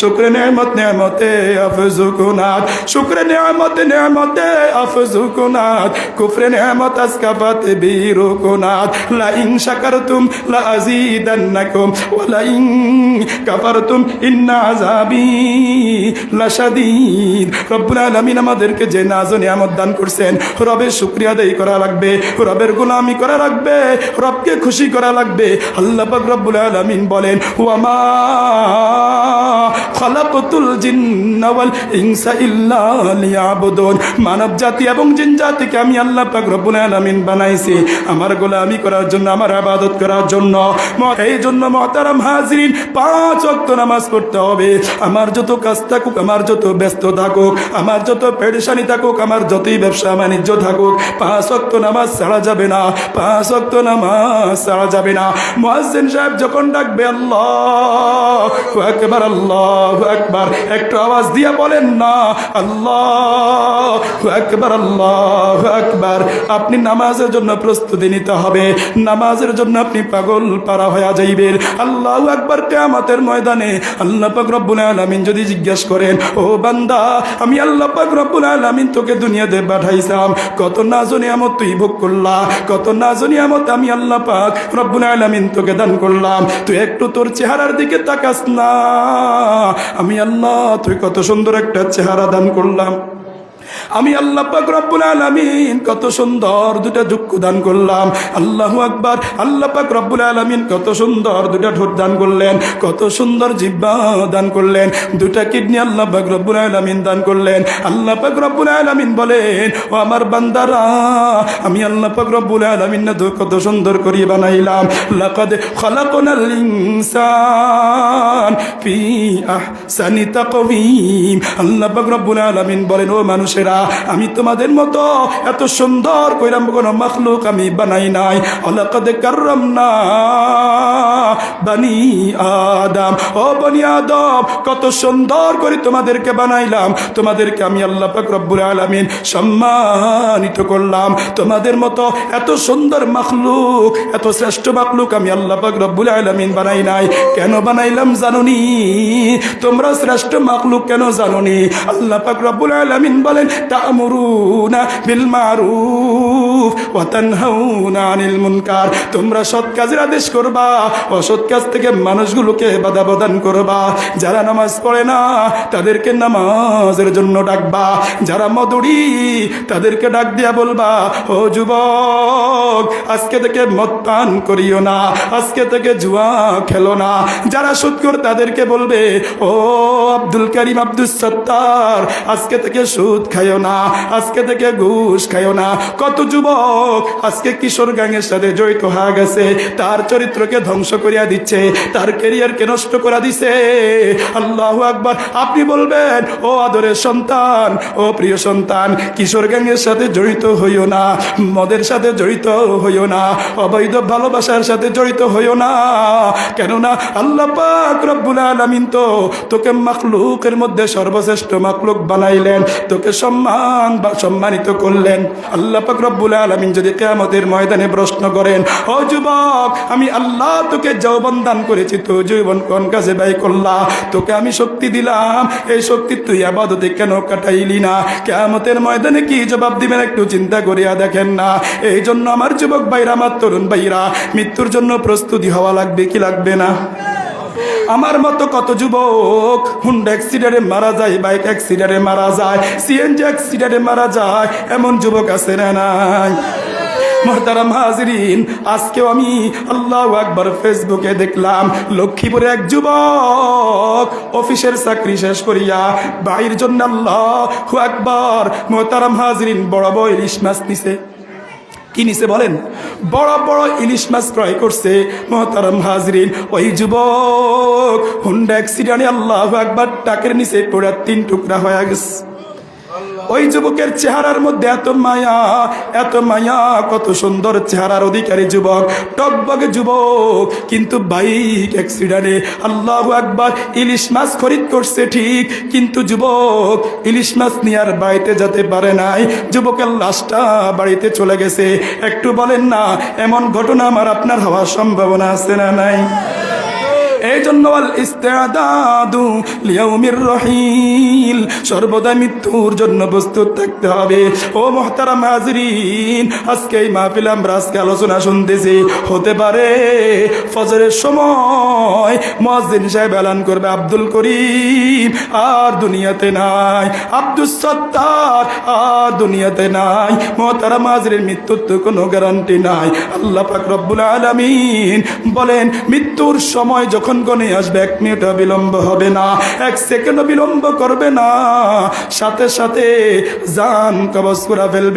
শুক্রে নেমত নেমতে আফজুকুনাত। শুক্রে নেমত নেমতে আফজুকুনাত। কুফরে নেমত আসকাফাত বীরুকুনাত। লা ইন শাকারতুম লা আযীদান্নাকুম ওয়া লা ইন কাফারতুম ইন্না আযাবি লাশাদীদ। রব্বুল আলামিন আমাদেরকে যে নাজ নিয়ামত দান করছেন, রবের শুকরিয়া আদায় করা লাগবে, রবের গোলামি করা লাগবে, রবকে খুশি করা লাগবে। আল্লাহ পাক রব্বুল আলামিন বলেন, ওয়ামা খালাকতুল জিন্না ওয়াল ইনসা ইল্লা মানব জাতি এবং জিন জাতিকে আমি আল্লাহ পাক রব্বুল আলামিন বানাইছি। আমার গোলামি করার জন্য, আমার ইবাদত করার জন্য। এই জন্য মহতারাম হাজরিন, পাঁচ ওয়াক্ত নামাজ পড়তে হবে। আমার যত কাজ থাকুক, আমার যত ব্যস্ত থাকুক, আমার যত পেরেশানি থাকুক, আমার যতই ব্যবসা বাণিজ্য থাকুক, পাঁচ ওয়াক্ত নামাজ ছাড়া যাবে না, পাঁচ ওয়াক্ত নামাজ ছাড়া যাবে না। মুয়াজ্জিন সাহেব যখন ডাকবে, আল্লাহ একবার আল্লাহ একবার একটু আওয়াজ দিয়ে বলেন না, আল্লাহ একবার আল্লাহ একবার আপনি নামাজের জন্য প্রস্তুতি নিতে হবে। নামাজের জন্য আপনি পাগল পারা হয়ে যাইবেন। আল্লাহ একবার কেয়ামতের ময়দানে আল্লাহ পাক আলামিন যদি জিজ্ঞেস করেন, ও বান্দা, আমি আল্লাহ পাক আলামিন তোকে দুনিয়াতে পাঠাইছাম কত নাজো আমত তুই ভোগ করলা, কত নাজো আমত আমি আল্লাহ পাক রব্বুল আলামিন তোকে দান করলাম। তুই একটু তোর চেহারার দিকে তাকাস না। আমি আল্লাহ তুই কত সুন্দর একটা চেহারা দান করলাম। আমি আল্লাহ রব্বুল আলামিন কত সুন্দর দুটা চক্ষু দান করলাম। আল্লাহু আকবার। আল্লাহ পাক রব্বুল আলামিন কত সুন্দর দুটা ঠোঁট দান করলেন। কত সুন্দর জিব্বা দান করলেন। দুটা কিডনি আল্লাহ পাক রব্বুল আলামিন দান করলেন। আল্লাহ পাক রব্বুল আলামিন বলেন, ও আমার বান্দারা, আমি আল্লাহ পাক রব্বুল আলামিন না কত সুন্দর করে বানাইলাম। আল্লাহ রব্বুল আলামিন বলেন, ও মানুষেরা আমি তোমাদের মতো এত সুন্দর কইরাম কোনো মাখলুক আমি বানাই নাই। অলাকাদ কাররামনা বানি আদম। ও বনি আদম, কত সুন্দর করে তোমাদেরকে বানাইলাম। তোমাদেরকে আমি আল্লাহ পাক রব্বুল আলামিন সম্মানিত করলাম। তোমাদের মতো এত সুন্দর মাখলুক, এত শ্রেষ্ঠ মাখলুক আমি আল্লাহ পাক রব্বুল আলামিন বানাই নাই। কেন বানাইলাম জানুনি? তোমরা শ্রেষ্ঠ মাখলুক কেন জানুনি? আল্লাহ পাক রব্বুল আলামিন বলেন تأمرون بالمعروف. তোমরা সৎ কাজের আদেশ করবা, অসৎ কাজ থেকে মানুষগুলোকে বাধা প্রদান করবা। যারা নামাজ পড়ে না, তাদেরকে নামাজের জন্য ডাকবা। যারা মদুরি তাদেরকে ডাক দিয়া বলবা, ও যুবক, আজকে থেকে মদ পান করিও না, আজকে থেকে জুয়া খেলো না। যারা সুৎকর তাদেরকে বলবে, ও আব্দুল করিম আব্দুল সত্তার, আজকে থেকে সুদ খাইও না, আজকে থেকে ঘুষ খাইও না। কত যুবক, আজকে কিশোর গ্যাংয়ের সাথে জড়িত হয়ে গেছে। তার চরিত্রকে ধ্বংস করিয়া দিচ্ছে, তার কেরিয়ারকে নষ্ট করে দিছে। আল্লাহ আকবার, আপনি বলবেন, ও আদরের সন্তান, ও প্রিয় সন্তান, কিশোর গ্যাংয়ের সাথে জড়িত হইও না, মদের সাথে জড়িত হইও না, অবৈধ ভালোবাসার সাথে জড়িত হইও না। কেননা আল্লাহ পাক রব্বুল আলামিন তো তোকে মাখলুকের মধ্যে সর্বশ্রেষ্ঠ মাখলুক বানাইলেন, তোকে সম্মান বা সম্মানিত করলেন। আল্লাহ পাক রব্বুল আলামিন যদি কেয়ামতের ময়দানে প্রশ্ন করেন, ও যুবক, আমি আল্লাহ তোকে যৌবন দান করেছি তো যৌবন কোন কাজে ব্যয় করলা? তোকে আমি শক্তি দিলাম, এই শক্তি তুই আবাদতে কেন কাটাইলি না? কেয়ামতের ময়দানে কি জবাব দিবেন একটু চিন্তা করিয়া দেখেন না। এই জন্য আমার যুবক ভাইরা, আমার তরুণ ভাইরা, মৃত্যুর জন্য প্রস্তুতি হওয়া লাগবে কি লাগবে না? আমার মতো কত যুবক হুন্ডা অ্যাক্সিডেন্টে মারা যায় বাইক অ্যাক্সিডেন্টে মারা যায় সিএনজি অ্যাক্সিডেন্টে মারা যায়, এমন যুবক আছে না নাই? মহতারাম হাজরিন আজকেও আমি আল্লাহ আকবার ফেসবুকে দেখলাম, লক্ষ্মীপুরে এক যুবক অফিসের চাকরি শেষ করিয়া ভাইয়ের জন্য আল্লাহ আকবার মহতারাম হাজরিন বড় বড় ইলিশ মাছ নিছে। কি নিছে বলেন? বড় বড় ইলিশ মাছ ক্রয় করছে মহতারাম হাজরিন। ওই যুবক হুন্ডা অ্যাক্সিডেন্টে আল্লাহ একবার টাকের নিচে পড়ার তিন টুকরা হয়ে গেছে। ওই যুবকের চেহারার মধ্যে এত মায়া এত মায়া, কত সুন্দর চেহারার অধিকারী যুবক টকবগে যুবক। কিন্তু বাইক অ্যাক্সিডেন্টে আল্লাহ একবার ইলিশ মাছ খরিদ করছে ঠিক, কিন্তু যুবক ইলিশ মাছ নিয়ার বাড়িতে যেতে পারে নাই। যুবকের লাশটা বাড়িতে চলে গেছে। একটু বলেন না, এমন ঘটনা আমার আপনার হওয়ার সম্ভাবনা আছে না নাই? এই জন্য সর্বদা মৃত্যুর জন্য প্রস্তুত থাকতে হবে। ও মহতারাম হাজরিন, আজকে এই মাহফিল আমরা আজকে আলোচনা শুনতেছি। হতে পারে ফজরের সময় মসজিদ সাহেব এলান করবে আব্দুল করিম, আর দুনিয়াতে নাই। আব্দুল সত্তার, আর দুনিয়াতে নাই। মহতারাম হাজরিন মৃত্যুর তো কোনো গ্যারান্টি নাই। আল্লাহ পাক রব্বুল আলামিন বলেন, মৃত্যুর সময় যখন গনে আসবে, এক মিনিট বিলম্ব হবে না, এক সেকেন্ড বিলম্ব করবে না। সাথে সাথে জান কবজ ফেলবে।